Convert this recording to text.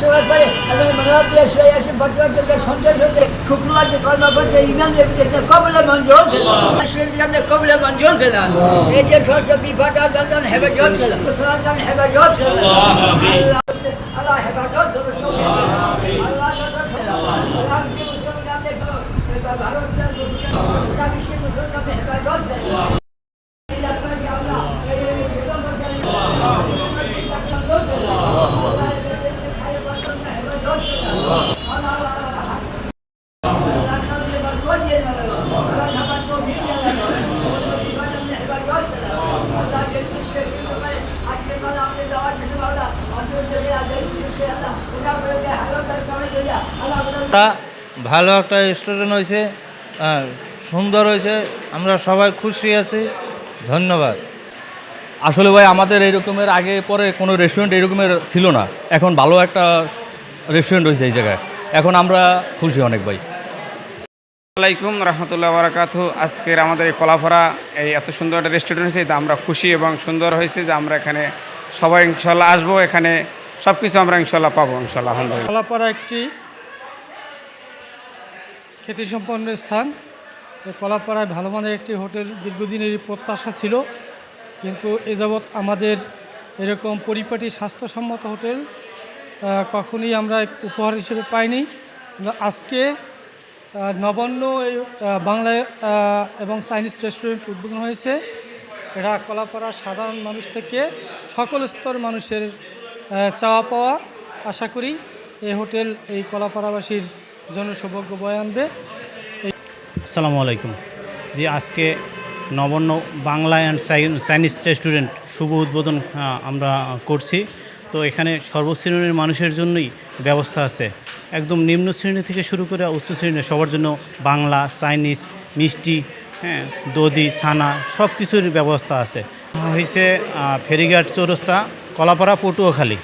সেবার পরে আল্লাহ মানাত দিয়ে শুয়ে আসে যুগের সন্ত্রাস হতে শুক্রবার যে কলমা করতে ইমান বিজেতে কবলে মঞ্জুর খেলাম। কবলে মঞ্জুর খেলাম। এই যে সরকার বিপদ হেবে জোর খেলাম। হেবে জোর খেলাম আল্লাহ হেবে জোর খেলাম আল্লাহ খেলাম আল্লাহ যে মুসলমান দেখো ভারত বিশ্বের মুসলমান হেবে জোর খেলাম তা ভালো একটা রেস্টুরেন্ট হয়েছে সুন্দর হয়েছে আমরা সবাই খুশি আছি ধন্যবাদ। আসলে ভাই আমাদের এরকমের আগে পরে কোনো রেস্টুরেন্ট এরকমের ছিল না এখন ভালো একটা রেস্টুরেন্ট হয়েছে এই জায়গায়। এখন আমরা খুশি অনেক ভাই। আলাইকুম রহমতুল্লাহ বারাকাতু। আজকের আমাদের এই কলাফরা এই এত সুন্দর একটা রেস্টুরেন্ট হয়েছে তা আমরা খুশি এবং সুন্দর হয়েছে যে আমরা এখানে সবাই ইনশাল্লাহ আসব, এখানে সব কিছু আমরা ইনশাল্লাহ পাবো ইনশাল্লাহ আলহামদুলিল্লাহ। কলাপাড়া একটি খ্যাতিসম্পন্ন স্থান। এই কলাপাড়ায় ভালো মানের একটি হোটেল দীর্ঘদিনেরই প্রত্যাশা ছিল, কিন্তু এ যাবৎ আমাদের এরকম পরিপাটি স্বাস্থ্যসম্মত হোটেল কখনই আমরা উপহার হিসেবে পাইনি। আজকে নবান্ন বাংলায় এবং চাইনিজ রেস্টুরেন্ট উদ্বোধন হয়েছে। এটা কলাপাড়ার সাধারণ মানুষ থেকে সকল স্তর মানুষের চাওয়া পাওয়া। আশা করি এই হোটেল, এই কলাপাড়াবাসীর জন্য সৌভাগ্য বয়ে আনবে। আসসালামু আলাইকুম। জি, আজকে Nabanna Bangla and Chinese restaurant শুভ উদ্বোধন আমরা করছি। তো এখানে সর্বশ্রেণীর মানুষের জন্যই ব্যবস্থা আছে। একদম নিম্ন শ্রেণি থেকে শুরু করে উচ্চ শ্রেণির সবার জন্য বাংলা, চাইনিজ, মিষ্টি হ্যাঁ দধি ছানা সব কিছুর ব্যবস্থা আছে। হয়েছে ফেরিঘাট চৌরস্তা কলাপাড়া পটুয়াখালী।